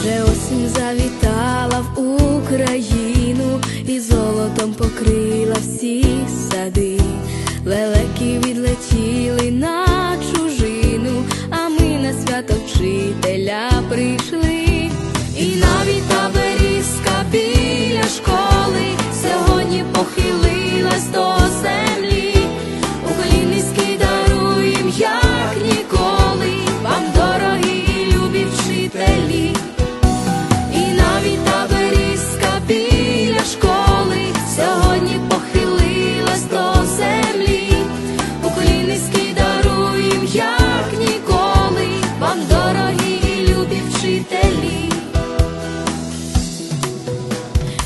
вже осінь завітала в Україну і золотом покрила всі сади, лелеки відлетіли на чужину, а ми на свято вчити.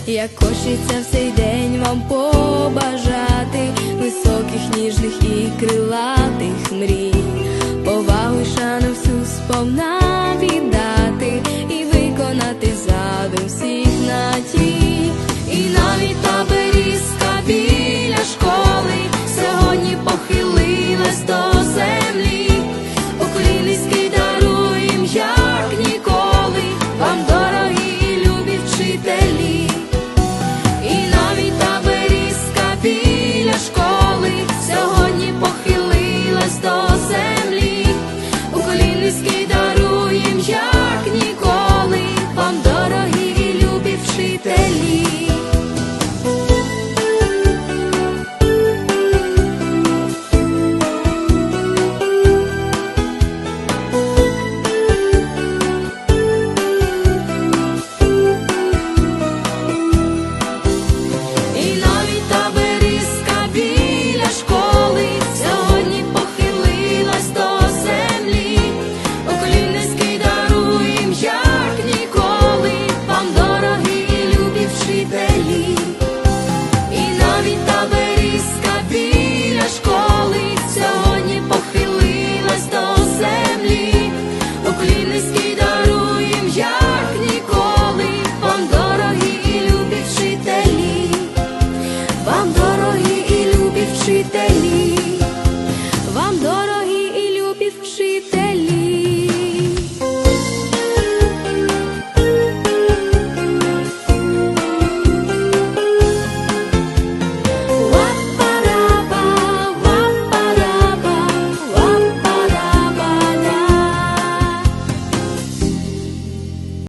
як хочеться в цей день вам побажати високих, ніжних і крилатих мрій, повагу й шану всю сповна віддати і виконати задум всіх надій, і навіть та берізка біль. escape. day.